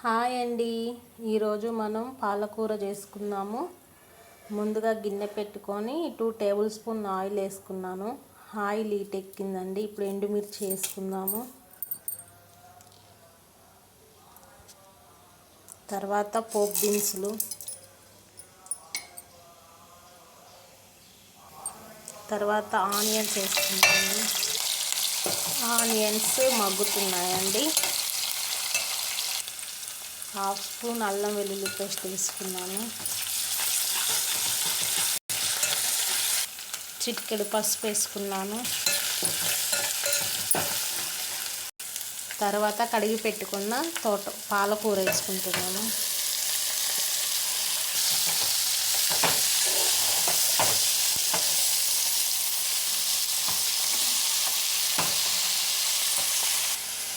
Hi అండి. ఈరోజు మనం పాలకూర చేసుకున్నాము ముందుగా గిన్నె పెట్టుకొని టూ టేబుల్ స్పూన్ ఆయిల్ వేసుకున్నాను. ఆయిల్ ఈట్ ఎక్కిందండి. ఇప్పుడు ఎండుమిర్చి వేసుకుందాము. తర్వాత పోపు దినుసులు. తర్వాత ఆనియన్స్ వేసుకుంటాము ఆనియన్స్ మగ్గుతున్నాయండి. హాఫ్ స్పూన్ అల్లం వెల్లుల్లి పేస్ట్ వేసుకున్నాను చిటికెడు పసుపు వేసుకున్నాను. తర్వాత కడిగి పెట్టుకున్న తోట పాలకూర వేసుకుంటున్నాను.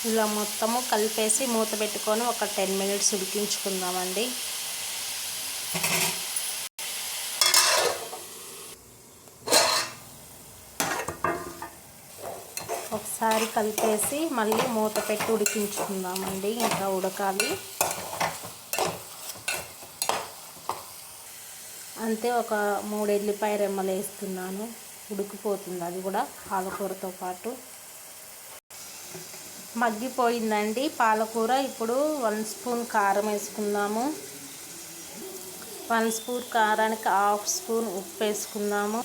ఇలా మొత్తము కలిపేసి మూత పెట్టుకొని ఒక టెన్ మినిట్స్ ఉడికించుకుందామండి. ఒకసారి కలిపేసి మళ్ళీ మూత పెట్టి ఉడికించుకుందామండి. ఇంకా ఉడకాలి. అంతే ఒక మూడు ఎల్లిపాయ రెమ్మలు వేస్తున్నాను. ఉడికిపోతుంది అది కూడా పాలకూరతో పాటు. మగ్గిపోయిందండి. పాలకూర ఇప్పుడు వన్ స్పూన్ కారం వేసుకుందాము. వన్ స్పూన్ కారానికి హాఫ్ స్పూన్ ఉప్పు వేసుకుందాము.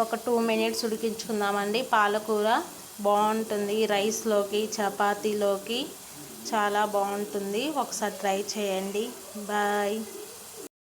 ఒక టూ మినిట్స్ ఉడికించుకుందామండి. పాలకూర బాగుంటుంది. రైస్లోకి చపాతీలోకి చాలా బాగుంటుంది. ఒకసారి ట్రై చేయండి. బాయ్.